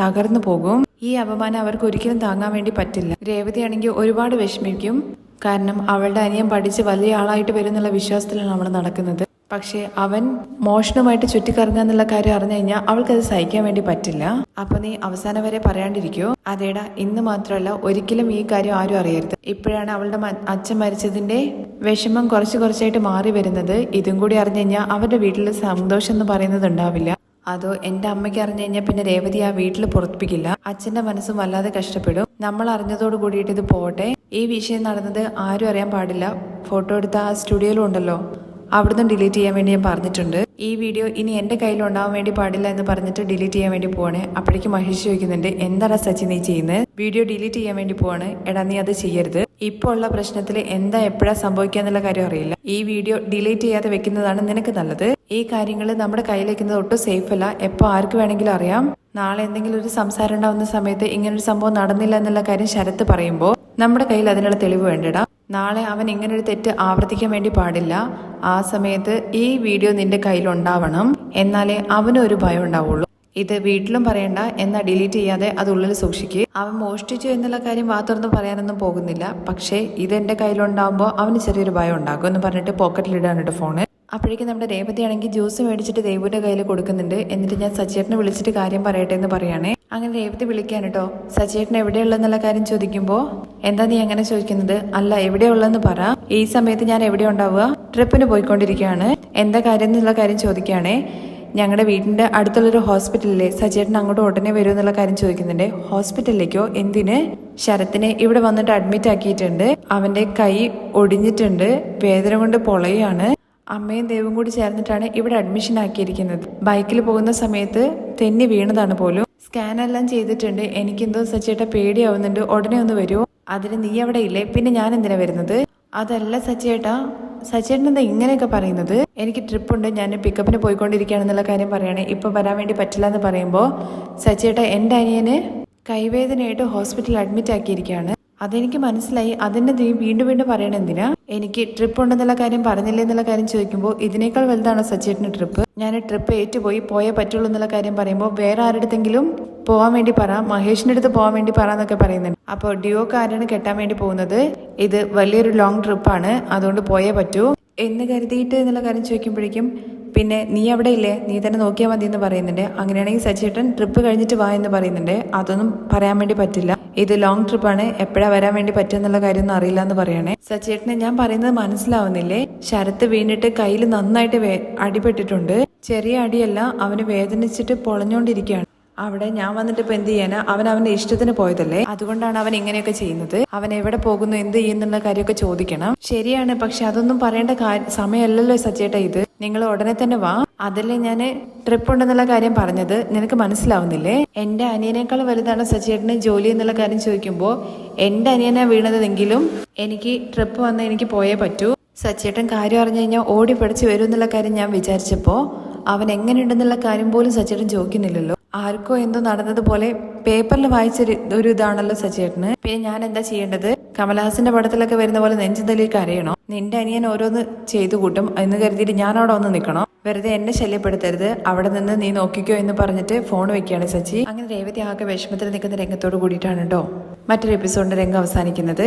തകർന്നു പോകും. ഈ അപമാനം അവർക്ക് ഒരിക്കലും താങ്ങാൻ വേണ്ടി പറ്റില്ല. രേവതിയാണെങ്കിൽ ഒരുപാട് വിഷമിക്കും. കാരണം അവളുടെ അനിയൻ പഠിച്ച് വലിയ ആളായിട്ട് വരും എന്നുള്ള വിശ്വാസത്തിലാണ് അവൾ നടക്കുന്നത്. പക്ഷെ അവൻ മോഷണമായിട്ട് ചുറ്റിക്കറങ്ങുക എന്നുള്ള കാര്യം അറിഞ്ഞു കഴിഞ്ഞാൽ അവൾക്കത് സഹിക്കാൻ വേണ്ടി പറ്റില്ല. അപ്പൊ നീ അവസാനം വരെ പറയാണ്ടിരിക്കോ. അതേടാ ഇന്ന് മാത്രമല്ല ഒരിക്കലും ഈ കാര്യം ആരും അറിയരുത്. ഇപ്പോഴാണ് അവളുടെ അച്ഛൻ മരിച്ചതിന്റെ വിഷമം കുറച്ച് കുറച്ചായിട്ട് മാറി വരുന്നത്. ഇതും കൂടി അറിഞ്ഞു കഴിഞ്ഞാൽ അവരുടെ വീട്ടിൽ സന്തോഷം എന്ന് പറയുന്നത് ഉണ്ടാവില്ല. അതോ എന്റെ അമ്മയ്ക്ക് അറിഞ്ഞു കഴിഞ്ഞാൽ പിന്നെ രേവതി ആ വീട്ടിൽ പുറത്തിപ്പിക്കില്ല അച്ഛന്റെ മനസ്സും വല്ലാതെ കഷ്ടപ്പെടും. നമ്മൾ അറിഞ്ഞതോട് കൂടിയിട്ട് ഇത് പോട്ടെ. ഈ വിഷയം നടന്നത് ആരും അറിയാൻ പാടില്ല. ഫോട്ടോ എടുത്ത ആ സ്റ്റുഡിയോയിലും ഉണ്ടല്ലോ. അവിടുന്ന് ഡിലീറ്റ് ചെയ്യാൻ വേണ്ടി ഞാൻ പറഞ്ഞിട്ടുണ്ട്. ഈ വീഡിയോ ഇനി എന്റെ കയ്യിൽ ഉണ്ടാവാൻ വേണ്ടി പാടില്ല എന്ന് പറഞ്ഞിട്ട് ഡിലീറ്റ് ചെയ്യാൻ വേണ്ടി പോവാണ്. അപ്പോഴേക്കും മഹേഷ് ചോദിക്കുന്നുണ്ട് എന്താണ് സച്ചിൻ നീ ചെയ്യുന്നത് വീഡിയോ ഡിലീറ്റ് ചെയ്യാൻ വേണ്ടി പോവാണ്. എടാ നീ അത് ചെയ്യരുത്. ഇപ്പോൾ ഉള്ള പ്രശ്നത്തിൽ എന്താ എപ്പോഴാ സംഭവിക്കുക എന്നുള്ള കാര്യം അറിയില്ല. ഈ വീഡിയോ ഡിലീറ്റ് ചെയ്യാതെ വെക്കുന്നതാണ് നിനക്ക് നല്ലത്. ഈ കാര്യങ്ങൾ നമ്മുടെ കയ്യിലേക്കുന്നത് ഒട്ടും സേഫ് അല്ല. എപ്പോൾ ആർക്ക് വേണമെങ്കിലും അറിയാം. നാളെ എന്തെങ്കിലും ഒരു സംസാരം ഉണ്ടാവുന്ന സമയത്ത് ഇങ്ങനൊരു സംഭവം നടന്നില്ല എന്നുള്ള കാര്യം ശരത്ത് പറയുമ്പോൾ നമ്മുടെ കയ്യിൽ അതിനുള്ള തെളിവ് വേണ്ടടാ. നാളെ അവൻ ഇങ്ങനെ ഒരു തെറ്റ് ആവർത്തിക്കാൻ വേണ്ടി പാടില്ല. ആ സമയത്ത് ഈ വീഡിയോ നിന്റെ കയ്യിലുണ്ടാവണം. എന്നാലേ അവനൊരു ഭയം ഉണ്ടാവുള്ളൂ. ഇത് വീട്ടിലും പറയണ്ട. എന്നാ ഡിലീറ്റ് ചെയ്യാതെ അത് ഉള്ളിൽ സൂക്ഷിക്കുക അവൻ മോഷ്ടിച്ചു എന്നുള്ള കാര്യം വാത്തുറന്ന് പറയാനൊന്നും പോകുന്നില്ല. പക്ഷേ ഇത് എന്റെ കയ്യിലുണ്ടാകുമ്പോൾ അവന് ചെറിയൊരു ഭയം ഉണ്ടാകും എന്ന് പറഞ്ഞിട്ട് പോക്കറ്റിലിടാനുണ്ട് ഫോണ്. അപ്പോഴേക്കും നമ്മുടെ രേവതി ആണെങ്കിൽ ജ്യൂസ് മേടിച്ചിട്ട് ദേവുവിന്റെ കയ്യിൽ കൊടുക്കുന്നുണ്ട്. എന്നിട്ട് ഞാൻ സച്ചേട്ടനെ വിളിച്ചിട്ട് കാര്യം പറയട്ടെ എന്ന് പറയണേ. അങ്ങനെ രേവതി വിളിക്കാൻ കേട്ടോ. സച്ചേട്ടൻ എവിടെയുള്ളതെന്നുള്ള കാര്യം ചോദിക്കുമ്പോൾ എന്താ നീ അങ്ങനെ ചോദിക്കുന്നത്? അല്ല എവിടെയുള്ളതെന്ന് പറ. ഈ സമയത്ത് ഞാൻ എവിടെ ഉണ്ടാവുക? ട്രിപ്പിന് പോയിക്കൊണ്ടിരിക്കുകയാണ്. എന്താ കാര്യം എന്നുള്ള കാര്യം ചോദിക്കുകയാണേ. ഞങ്ങളുടെ വീടിന്റെ അടുത്തുള്ളൊരു ഹോസ്പിറ്റലിലെ സജേട്ടൻ അങ്ങോട്ട് ഉടനെ വരും എന്നുള്ള കാര്യം ചോദിക്കുന്നുണ്ട്. ഹോസ്പിറ്റലിലേക്കോ? എന്തിന്? ശരത്തിനെ ഇവിടെ വന്നിട്ട് അഡ്മിറ്റ് ആക്കിയിട്ടുണ്ട് അവന്റെ കൈ ഒടിഞ്ഞിട്ടുണ്ട്. വേദന കൊണ്ട് പൊളയാണ് അമ്മയും ദൈവം കൂടി ചേർന്നിട്ടാണ് ഇവിടെ അഡ്മിഷൻ ആക്കിയിരിക്കുന്നത്. ബൈക്കിൽ പോകുന്ന സമയത്ത് തെന്നി വീണതാണ് പോലും. സ്കാൻ എല്ലാം ചെയ്തിട്ടുണ്ട്. എനിക്കെന്തോ സച്ചേട്ട പേടിയാവുന്നുണ്ട്. ഉടനെ ഒന്ന് വരുമോ അതിന് നീ അവിടെ ഇല്ലേ? പിന്നെ ഞാൻ എന്തിനാ വരുന്നത്? അതല്ല സച്ചേട്ടാ സച്ചേട്ടൻ എന്താ ഇങ്ങനെയൊക്കെ പറയുന്നത്? എനിക്ക് ട്രിപ്പ് ഉണ്ട്. ഞാൻ പിക്കപ്പിന് പോയിക്കൊണ്ടിരിക്കുകയാണെന്നുള്ള കാര്യം പറയണേ. ഇപ്പൊ വരാൻ വേണ്ടി പറ്റില്ല എന്ന് പറയുമ്പോൾ സച്ചേട്ട എന്റെ അനിയന് കൈവേദനയായിട്ട് ഹോസ്പിറ്റലിൽ അഡ്മിറ്റ് ആക്കിയിരിക്കുകയാണ്. അതെനിക്ക് മനസ്സിലായി. അതിന്റെ നീ വീണ്ടും വീണ്ടും പറയണ എന്തിനാ? എനിക്ക് ട്രിപ്പ് ഉണ്ടെന്നുള്ള കാര്യം പറഞ്ഞില്ലേ എന്നുള്ള കാര്യം ചോദിക്കുമ്പോൾ ഇതിനേക്കാൾ വലുതാണോ സച്ചേട്ടന് ട്രിപ്പ് ഞാൻ ട്രിപ്പ് ഏറ്റുപോയി പോയേ പറ്റുള്ളൂ എന്നുള്ള കാര്യം പറയുമ്പോൾ വേറെ ആരുടെടുത്തെങ്കിലും പോകാൻ വേണ്ടി പറ മഹേഷിന്റെ അടുത്ത് പോകാൻ വേണ്ടി പറ എന്നൊക്കെ പറയുന്നുണ്ട്. അപ്പോൾ ഡിയോക്ക് ആരാണ് കെട്ടാൻ വേണ്ടി പോകുന്നത്? ഇത് വലിയൊരു ലോങ് ട്രിപ്പാണ് അതുകൊണ്ട് പോയേ പറ്റൂ. എന്ന് കരുതിയിട്ട് എന്നുള്ള കാര്യം ചോദിക്കുമ്പോഴേക്കും പിന്നെ നീ അവിടെ ഇല്ലേ നീ തന്നെ നോക്കിയാൽ മതി എന്ന് പറയുന്നുണ്ട്. അങ്ങനെയാണെങ്കിൽ സച്ചേട്ടൻ ട്രിപ്പ് കഴിഞ്ഞിട്ട് വാ എന്ന് പറയുന്നുണ്ട്. അതൊന്നും പറയാൻ വേണ്ടി പറ്റില്ല. ഇത് ലോങ് ട്രിപ്പാണ് എപ്പോഴാ വരാൻ വേണ്ടി പറ്റുമെന്നുള്ള കാര്യമൊന്നും അറിയില്ല എന്ന് പറയണേ. സച്ചേട്ടനെ ഞാൻ പറയുന്നത് മനസ്സിലാവുന്നില്ലേ? ശരത്ത് വീണിട്ട് കയ്യിൽ നന്നായിട്ട് അടിപെട്ടിട്ടുണ്ട്. ചെറിയ അടിയല്ല അവന് വേദനിച്ചിട്ട് പൊളഞ്ഞോണ്ടിരിക്കുകയാണ്. അവിടെ ഞാൻ വന്നിട്ട് ഇപ്പൊ എന്ത് ചെയ്യാനാ? അവൻ അവന്റെ ഇഷ്ടത്തിന് പോയതല്ലേ? അതുകൊണ്ടാണ് അവൻ ഇങ്ങനെയൊക്കെ ചെയ്യുന്നത്. അവൻ എവിടെ പോകുന്നു എന്ത് ചെയ്യുന്നുള്ള കാര്യമൊക്കെ ചോദിക്കണം. ശരിയാണ് പക്ഷെ അതൊന്നും പറയേണ്ട സമയമല്ലല്ലോ സച്ചേട്ട ഇത്. നിങ്ങൾ ഉടനെ തന്നെ വാ. അതല്ലേ ഞാൻ ട്രിപ്പ് ഉണ്ടെന്നുള്ള കാര്യം പറഞ്ഞത്. നിനക്ക് മനസ്സിലാവുന്നില്ലേ? എന്റെ അനിയനേക്കാൾ വലുതാണ് സച്ചേട്ടന് ജോലി എന്നുള്ള കാര്യം ചോദിക്കുമ്പോൾ എന്റെ അനിയനാ വീണതെങ്കിലും എനിക്ക് ട്രിപ്പ് വന്ന് എനിക്ക് പോയേ പറ്റൂ. സച്ചേട്ടൻ കാര്യം അറിഞ്ഞു കഴിഞ്ഞാൽ ഓടി പഠിച്ച് വരും എന്നുള്ള കാര്യം ഞാൻ വിചാരിച്ചപ്പോ അവൻ എങ്ങനെയുണ്ടെന്നുള്ള കാര്യം പോലും സച്ചേട്ടൻ ചോദിക്കുന്നില്ലല്ലോ. ആർക്കോ എന്തോ നടന്നതുപോലെ പേപ്പറിൽ വായിച്ച ഒരു- ഇതാണല്ലോ സച്ചേട്ടന് പിന്നെ ഞാൻ എന്താ ചെയ്യേണ്ടത്? കമലഹാസന്റെ പടത്തിലൊക്കെ വരുന്ന പോലെ നെഞ്ചുതലിൽ കരയണോ? നിന്റെ അനിയൻ ഓരോന്ന് ചെയ്തു കൂട്ടും എന്ന് കരുതിയിട്ട് ഞാൻ അവിടെ ഒന്ന് നിൽക്കണോ? വെറുതെ എന്നെ ശല്യപ്പെടുത്തരുത്. അവിടെ നിന്ന് നീ നോക്കിക്കോ എന്ന് പറഞ്ഞിട്ട് ഫോൺ വെക്കുകയാണ് സച്ചി അങ്ങനെ രേവതി ആകെ വിഷമത്തിൽ നിൽക്കുന്ന രംഗത്തോട് കൂടിയിട്ടാണ് കേട്ടോ മറ്റൊരു എപ്പിസോഡിന്റെ രംഗം അവസാനിക്കുന്നത്.